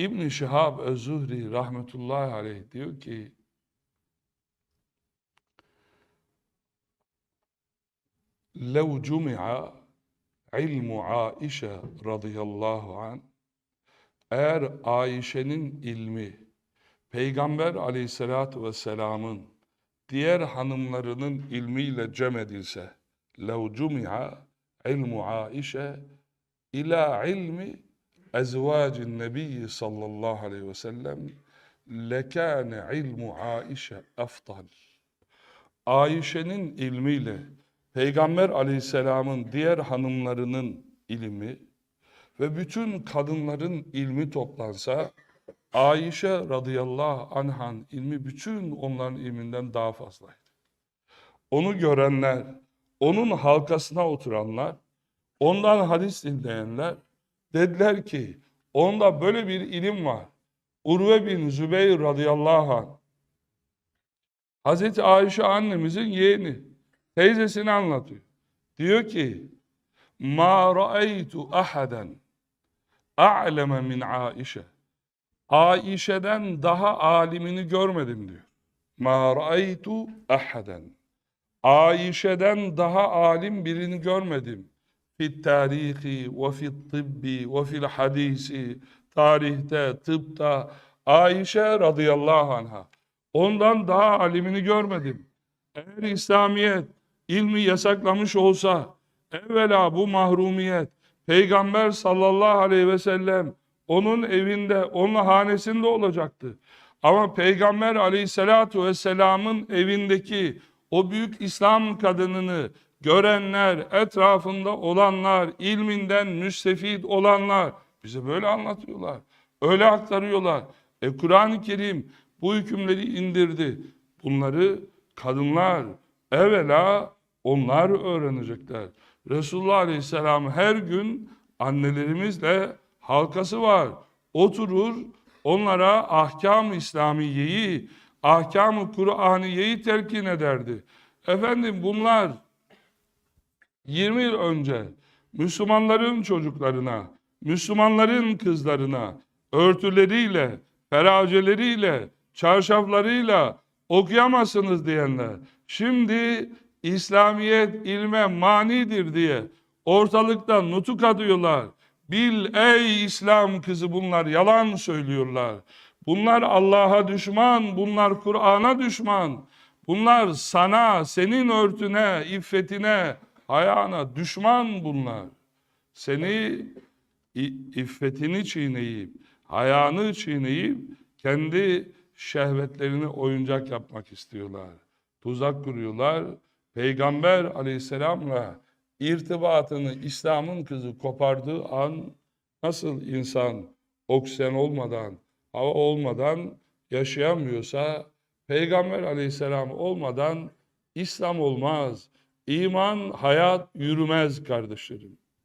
İbn Şihab Ez-Zuhri rahmetullahi aleyh diyor ki لو جمع ilmu Aişe radıyallahu an eğer Ayşe'nin ilmi Peygamber aleyhissalatü vesselamın diğer hanımlarının ilmiyle cem edilse لو جمع ilmu Aişe ila ilmi ezvacin nebiyyi sallallahu aleyhi ve sellem lekâne ilmu Aişe eftal. Ayşe'nin ilmiyle Peygamber aleyhisselamın diğer hanımlarının ilmi ve bütün kadınların ilmi toplansa Ayşe radıyallahu anh'ın ilmi bütün onların ilminden daha fazlaydı. Onu görenler, onun halkasına oturanlar, ondan hadis dinleyenler dediler ki onda böyle bir ilim var. Urve bin Zübeyir radıyallahu anh Hazreti Ayşe annemizin yeğeni teyzesini anlatıyor. Diyor ki ma ra'aytu ahaden a'leme min Aişe Aişe'den daha alimini görmedim diyor. Ma ra'aytu ahaden Aişe'den daha alim birini görmedim. Ve fit tıbbi ve fil hadisi tarihte, tıpta Ayşe radıyallahu anha. Ondan daha alimini görmedim. Eğer İslamiyet ilmi yasaklamış olsa evvela bu mahrumiyet Peygamber sallallahu aleyhi ve sellem onun evinde, onun hanesinde olacaktı. Ama Peygamber aleyhissalatu vesselamın evindeki o büyük İslam kadınını görenler, etrafında olanlar, ilminden müstefid olanlar bize böyle anlatıyorlar. Öyle aktarıyorlar. E Kur'an-ı Kerim bu hükümleri indirdi. Bunları kadınlar evvela onlar öğrenecekler. Resulullah Aleyhisselam her gün annelerimizle halkası var. Oturur onlara ahkam-ı İslamiyeyi, ahkam-ı Kur'aniyeyi telkin ederdi. Efendim bunlar 20 yıl önce Müslümanların çocuklarına, Müslümanların kızlarına örtüleriyle, feraceleriyle, çarşaflarıyla okuyamazsınız diyenler. Şimdi İslamiyet ilme manidir diye ortalıkta nutuk atıyorlar. Bil ey İslam kızı bunlar yalan söylüyorlar. Bunlar Allah'a düşman, bunlar Kur'an'a düşman. Bunlar sana, senin örtüne, iffetine, hayana düşman bunlar. Seni iffetini çiğneyip, hayanı çiğneyip kendi şehvetlerini oyuncak yapmak istiyorlar. Tuzak kuruyorlar. Peygamber aleyhisselamla irtibatını İslam'ın kızı kopardığı an nasıl insan oksijen olmadan, hava olmadan yaşayamıyorsa Peygamber aleyhisselam olmadan İslam olmaz. İman, hayat yürümez kardeşlerim.